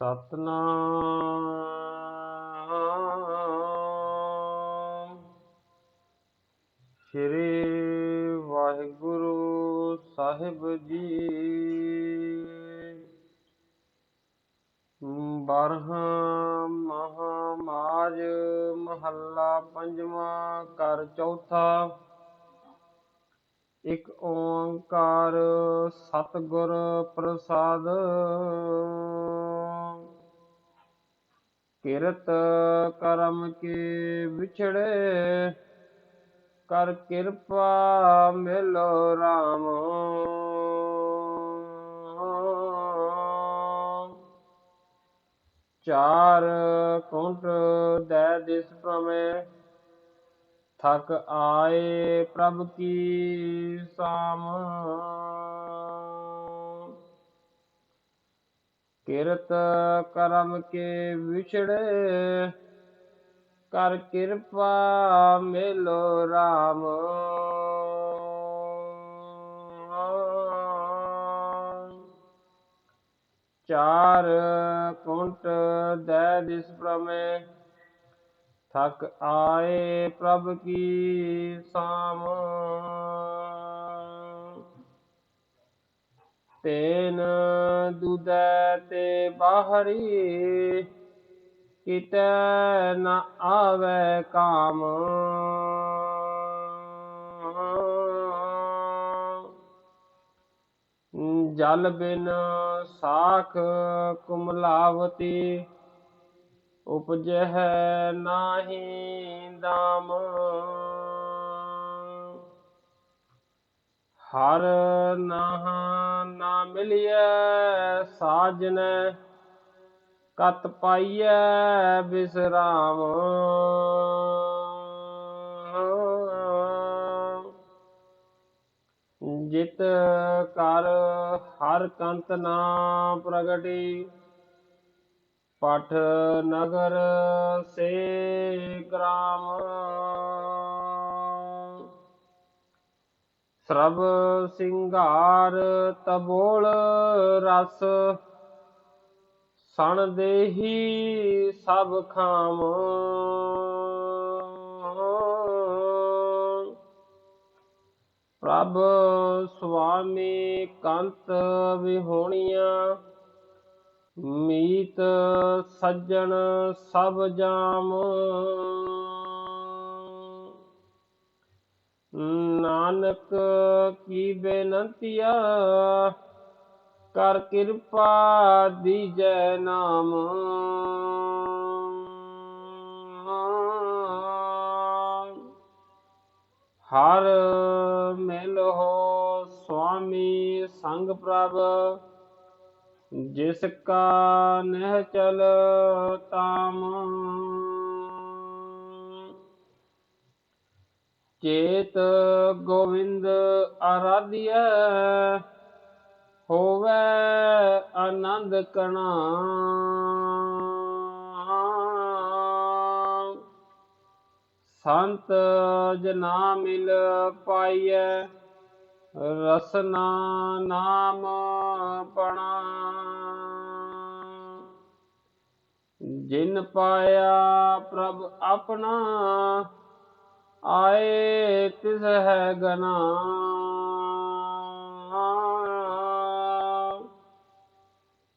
ਸਤਨਾਮ। ਸ੍ਰੀ ਵਾਹਿਗੁਰੂ ਸਾਹਿਬ ਜੀ। ਬਾਰਹਾਂ ਮਹਾਮਾਜ ਮਹੱਲਾ ਪੰਜਵਾਂ ਕਰ ਚੌਥਾ। ਇੱਕ ਓੰਕਾਰ ਸਤਿਗੁਰ ਪ੍ਰਸਾਦ। ਕਿਰਤ ਕਰਮ ਕੇ ਵਿਛੜੇ, ਕਰ ਕਿਰਪਾ ਮਿਲੋ ਰਾਮ। ਚਾਰ ਕੁੰਟ ਦੈ ਦਿਸ ਪ੍ਰਮੇ ਥਕ ਆਏ ਪ੍ਰਭ ਕੀ ਸਾਮ। ਕਿਰਤ ਕਰਮ ਕੇ ਵਿਛੜੇ, ਕਰ ਕਿਰਪਾ ਮਿਲੋ ਰਾਮ। ਚਾਰ ਕੁੰਟ ਦੈ ਦਿਸ ਪ੍ਰਮੇ ਥਕ ਆਏ ਪ੍ਰਭ ਕੀ ਸਾਮ। ਤੇਨ ਦੁਦੈ ਤੇ ਬਾਹਰੀ। ਕਿਤੈ ਨ ਆਵੈ ਕਾਮ। ਜਲ ਬਿਨ ਸਾਖ ਕੁਮਲਾਵਤੀ, ਉਪਜਹਿ ਨਾਹੀ ਦਾਮ। ਹਰ ਨਾਹ ਨਾ ਮਿਲਿਐ ਸਾਜਨੈ, ਕਤ ਪਾਈਐ ਬਿਸਰਾਮ। ਜਿਤ ਕਰ ਹਰ ਕੰਤ ਨਾ ਪ੍ਰਗਟੀ, ਪਠ ਨਗਰ ਸੇ ਸਰਬ ਸਿੰਗਾਰ ਤਬੋਲ ਰਸ, ਸਣ ਦੇਹੀ ਸਭ ਖਾਮ ਪ੍ਰਭ ਸੁਆਮੀ ਕੰਤ ਵਿਹੋਣੀਆਂ, ਮੀਤ ਸੱਜਣ ਸਭ ਜਾਮ ਨਾਨਕ ਕੀ ਬੇਨੰਤੀਆ ਕਰ ਕਿਰਪਾ ਦੀਜੈ ਨਾਮ। ਹਰ ਮਿਲੋ ਸੁਆਮੀ ਸੰਗ ਪ੍ਰਭ, ਜਿਸ ਕਾ ਨਹਿ ਚਲ ਤਾਮ। ਚੇਤ ਗੋਵਿੰਦ ਆਰਾਧਿਆ ਹੋਵੇ ਆਨੰਦ ਕਣਾ। ਸੰਤ ਜਨਾ ਮਿਲ ਪਾਈਐ, ਰਸਨਾ ਨਾਮ ਪਣਾ। ਜਿਨ ਪਾਇਆ ਪ੍ਰਭ ਆਪਣਾ, ਆਏ ਤਿਸ ਹੈ ਗਨਾ।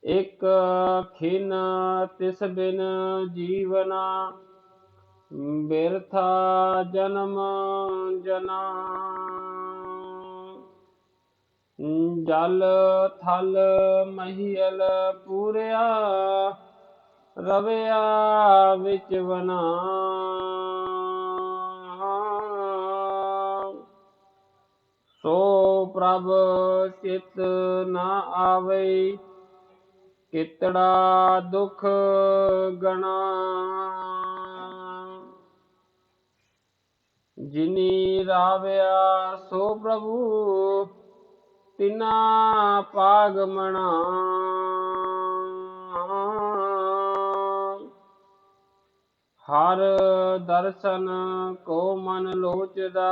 ਇਕ ਖਿਨ ਤਿਸ ਬਿਨ ਜੀਵਨਾ, ਬਿਰਥਾ ਜਨਮ ਜਨਾ। ਜਲ ਥਲ ਮਹੀਲ ਪੂਰਿਆ, ਰਵਿਆ ਵਿੱਚ ਵਨਾ। ਸੋ ਪ੍ਰਭ ਚਿਤ ਨਾ ਆਵੇ ਕਿਤੜਾ ਦੁਖ ਗਣਾ। ਜਿਨੀ ਰਾਵਿਆ ਸੋ ਪ੍ਰਭੂ, ਤਿਨਾ ਪਾਗਮਣਾ ਹਰ ਦਰਸ਼ਨ ਕੋ ਮਨ ਲੋਚਦਾ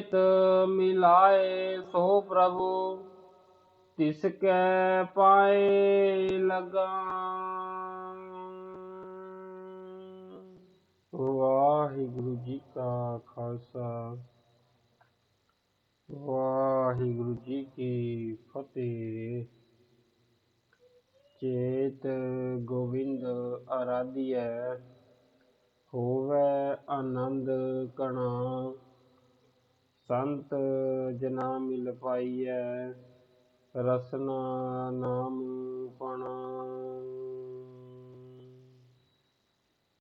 ਚੇਤ ਮਿਲਾਏ ਸੋ ਪ੍ਰਭੂ, ਤਿਸ ਕੈ ਪਾਏ ਲਗਾ ਵਾਹਿਗੁਰੂ ਜੀ ਕਾ ਖਾਲਸਾ, ਵਾਹਿਗੁਰੂ ਜੀ ਕੀ ਫਤਿਹ। ਚੇਤ ਗੋਵਿੰਦ ਆਰਾਧਿਐ ਹੋਵੇ ਆਨੰਦ ਕਣਾ ਸੰਤ ਜਨਾ ਮਿਲ ਪਾਈਐ ਰਸਨਾ ਨਾਮ ਪਣਾ